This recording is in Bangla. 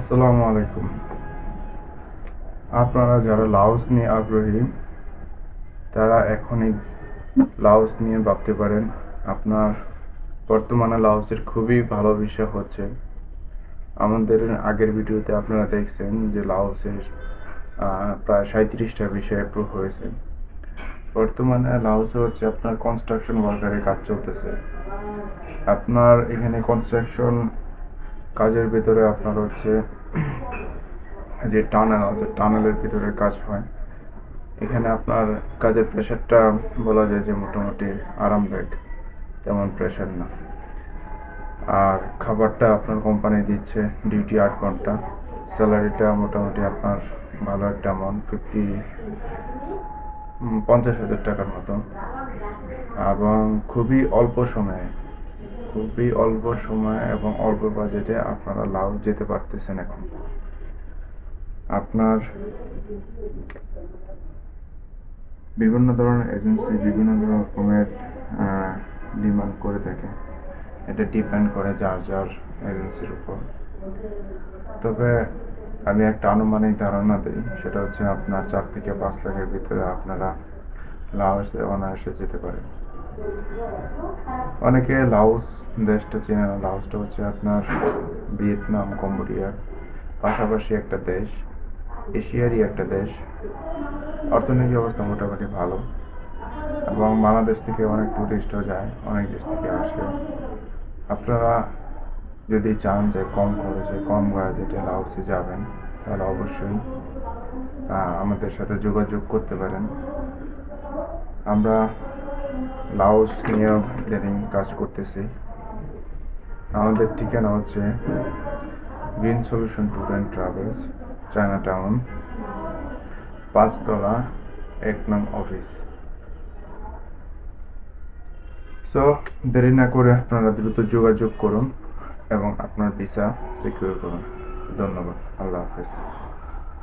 আসসালামু আলাইকুম। আপনারা যারা লাউস নিয়ে আগ্রহী, তারা এখনই লাউস নিয়ে ভাবতে পারেন, আপনার বর্তমানে লাউসের খুবই ভালো বিষয় হচ্ছে, আমাদের আগের ভিডিওতে আপনারা দেখছেন যে লাউসের প্রায় সাঁত্রিশটা বিষয় অ্যাপ্রুভ হয়েছে। বর্তমানে লাউসে হচ্ছে আপনার কনস্ট্রাকশন ওয়ার্কারের কাজ চলতেছে। আপনার এখানে কনস্ট্রাকশন কাজের ভিতরে আপনার হচ্ছে যে টানেল আছে টানেলের ভিতরে কাজ হয়। এখানে আপনার কাজের প্রেশারটা বলা যায় যে মোটামুটি আরামদায়ক, তেমন প্রেশার না। আর খাবারটা আপনার কোম্পানি দিচ্ছে ডিউটি আট ঘণ্টা। স্যালারিটা মোটামুটি আপনার ভালো একটা অ্যামাউন্ট ফিফটি পঞ্চাশ হাজার টাকার মতো এবং খুবই অল্প সময়ে খুবই অল্প সময় এবং অল্প বাজেটে আপনারা লাভ যেতে পারতেছেন এখন। আপনার বিভিন্ন ধরনের এজেন্সি বিভিন্ন রকমের ডিমান্ড করে থাকে। এটা ডিপেন্ড করে যার যার এজেন্সির উপর। তবে আমি একটা আনুমানিক ধারণা দিই, সেটা হচ্ছে আপনার চার থেকে পাঁচ লাখের ভিতরে আপনারা লাওসে অনায়াসে যেতে পারেন। অনেকে লাওস দেশটা চেনে না, লাওসটা হচ্ছে আপনার ভিয়েতনাম কম্বোডিয়ার পাশাপাশি একটা দেশ, এশিয়ারই একটা দেশ। অর্থনৈতিক অবস্থা মোটামুটি ভালো। এবং বাংলাদেশ থেকে অনেক টুরিস্টও যায়, অনেক দেশ থেকে আসে। আপনারা যদি চান যে কম খরচে, কম বাজেটে লাউসে যাবেন, তাহলে অবশ্যই আমাদের সাথে যোগাযোগ করতে পারেন। আমরা লাওস নিয়েও ইদানিং কাজ করতেছি, আমাদের ঠিকানা হচ্ছে green solution tour and travels, China town, পাঁচতলা এক নং অফিস। সো দেরি না করে আপনারা দ্রুত যোগাযোগ করুন এবং আপনার ভিসা সিকিউর করুন। ধন্যবাদ। আল্লাহ হাফেজ।